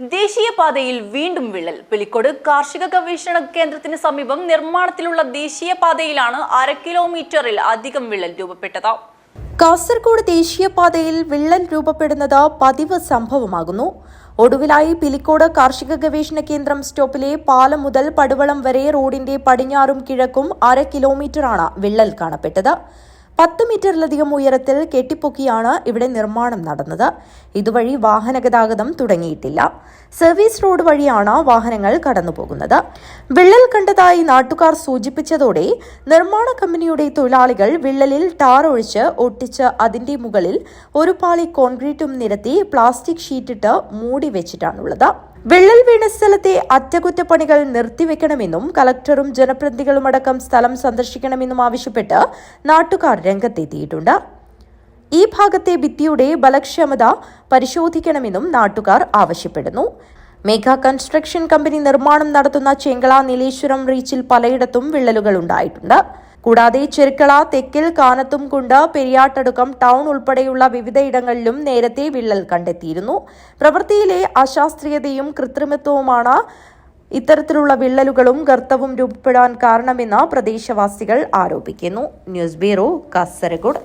ദേശീയപാതയിൽ വീണ്ടും വിള്ളൽ. പിലിക്കോട് കാർഷിക ഗവേഷണ കേന്ദ്രത്തിന് സമീപം നിർമ്മാണത്തിലുള്ള ദേശീയപാതയിലാണ് അര കിലോമീറ്ററിൽ അധികം വിള്ളൽ രൂപപ്പെട്ടത്. കാസർഗോഡ് ദേശീയപാതയിൽ വിള്ളൽ രൂപപ്പെടുന്നത് പതിവ് സംഭവമാകുന്നു. ഒടുവിലായി പിലിക്കോട് കാർഷിക ഗവേഷണ കേന്ദ്രം സ്റ്റോപ്പിലെ പാലം മുതൽ പടുവളം വരെ റോഡിന്റെ പടിഞ്ഞാറും കിഴക്കും അര കിലോമീറ്ററാണ് വിള്ളൽ കാണപ്പെട്ടത്. പത്ത് മീറ്ററിലധികം ഉയരത്തിൽ കെട്ടിപ്പൊക്കിയാണ് ഇവിടെ നിർമ്മാണം നടന്നത്. ഇതുവഴി വാഹന ഗതാഗതം തുടങ്ങിയിട്ടില്ല. സർവീസ് റോഡ് വഴിയാണ് വാഹനങ്ങൾ കടന്നുപോകുന്നത്. വിള്ളൽ കണ്ടതായി നാട്ടുകാർ സൂചിപ്പിച്ചതോടെ നിർമ്മാണ കമ്പനിയുടെ തൊഴിലാളികൾ വിള്ളലിൽ ടാർ ഒഴിച്ച് ഒട്ടിച്ച് അതിന്റെ മുകളിൽ ഒരു പാളി കോൺക്രീറ്റും നിരത്തി പ്ലാസ്റ്റിക് ഷീറ്റിട്ട് മൂടി വെച്ചിട്ടാണുള്ളത്. വിള്ളൽ വീണ സ്ഥലത്തെ അറ്റകുറ്റപ്പണികൾ നിർത്തിവെക്കണമെന്നും കലക്ടറും ജനപ്രതിനിധികളുമടക്കം സ്ഥലം സന്ദർശിക്കണമെന്നും ആവശ്യപ്പെട്ട് നാട്ടുകാർ രംഗത്തെത്തിയിട്ടുണ്ട്. ഈ ഭാഗത്തെ ഭിത്തിയുടെ ബലക്ഷമത പരിശോധിക്കണമെന്നും നാട്ടുകാർ ആവശ്യപ്പെടുന്നു. മേഘ കൺസ്ട്രക്ഷൻ കമ്പനി നിർമ്മാണം നടത്തുന്ന ചെങ്കള നീലേശ്വരം റീച്ചിൽ പലയിടത്തും വിള്ളലുകൾ ഉണ്ടായിട്ടുണ്ട്. കൂടാതെ ചെറുക്കള തെക്കിൽ കാനത്തും കുണ്ട് പെരിയാട്ടടുക്കം ടൗൺ ഉൾപ്പെടെയുള്ള വിവിധയിടങ്ങളിലും നേരത്തെ വിള്ളൽ കണ്ടെത്തിയിരുന്നു. പ്രവൃത്തിയിലെ അശാസ്ത്രീയതയും കൃത്രിമത്വവുമാണ് ഇത്തരത്തിലുള്ള വിള്ളലുകളും ഗർത്തവും രൂപപ്പെടാൻ കാരണമെന്ന് പ്രദേശവാസികൾ ആരോപിക്കുന്നു. News bureau Kasaragod.